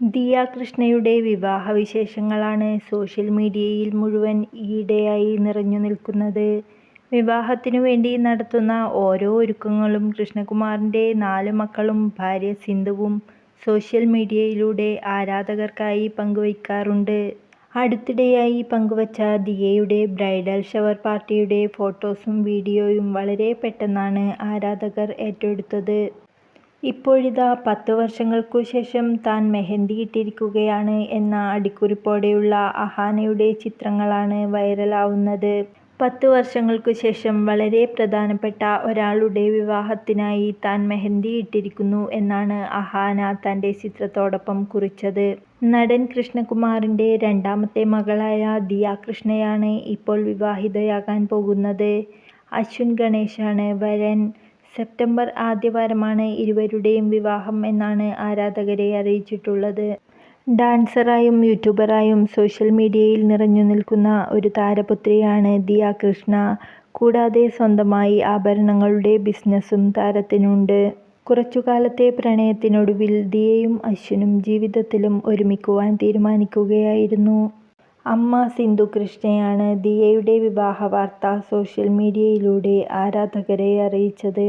ദിയ കൃഷ്ണയുടെ വിവാഹ വിശേഷങ്ങളാണ് സോഷ്യൽ മീഡിയയിൽ മുഴുവൻ ഈയിടെയായി നിറഞ്ഞു നിൽക്കുന്നത്. വിവാഹത്തിനു വേണ്ടി നടത്തുന്ന ഓരോ ഒരുക്കങ്ങളും കൃഷ്ണകുമാറിന്റെ നാല് മക്കളും ഭാര്യ സിന്ധുവും സോഷ്യൽ മീഡിയയിലൂടെ ആരാധകർക്കായി പങ്കുവയ്ക്കാറുണ്ട്. അടുത്തിടെയായി പങ്കുവച്ച ദിയയുടെ ബ്രൈഡൽ ഷവർ പാർട്ടിയുടെ ഫോട്ടോസും വീഡിയോയും വളരെ പെട്ടെന്നാണ് ആരാധകർ ഏറ്റെടുത്തത്. ഇപ്പോഴിതാ പത്ത് വർഷങ്ങൾക്കു ശേഷം താൻ മെഹന്തി ഇട്ടിരിക്കുകയാണ് എന്ന അടിക്കുറിപ്പോടെയുള്ള അഹാനയുടെ ചിത്രങ്ങളാണ് വൈറലാവുന്നത്. പത്ത് വർഷങ്ങൾക്കു ശേഷം വളരെ പ്രധാനപ്പെട്ട ഒരാളുടെ വിവാഹത്തിനായി താൻ മെഹന്തി ഇട്ടിരിക്കുന്നു എന്നാണ് അഹാന തന്റെ ചിത്രത്തോടൊപ്പം കുറിച്ചത്. നടൻ കൃഷ്ണകുമാറിന്റെ രണ്ടാമത്തെ മകളായ ദിയ കൃഷ്ണയാണ് ഇപ്പോൾ വിവാഹിതയാകാൻ പോകുന്നത്. അശ്വിൻ ഗണേശാണ് വരൻ. സെപ്റ്റംബർ ആദ്യവാരമാണ് ഇരുവരുടെയും വിവാഹം എന്നാണ് ആരാധകരെ അറിയിച്ചിട്ടുള്ളത്. ഡാൻസറായും യൂട്യൂബറായും സോഷ്യൽ മീഡിയയിൽ നിറഞ്ഞു നിൽക്കുന്ന ഒരു താരപുത്രിയാണ് ദിയ കൃഷ്ണ. കൂടാതെ സ്വന്തമായി ആഭരണങ്ങളുടെ ബിസിനസ്സും താരത്തിനുണ്ട്. കുറച്ചുകാലത്തെ പ്രണയത്തിനൊടുവിൽ ദിയയും അശ്വിനും ജീവിതത്തിലും ഒരുമിക്കുവാൻ തീരുമാനിക്കുകയായിരുന്നു. അമ്മ സിന്ധു കൃഷ്ണയാണ് ദിയയുടെ വിവാഹ വാർത്ത സോഷ്യൽ മീഡിയയിലൂടെ ആരാധകരെ അറിയിച്ചത്.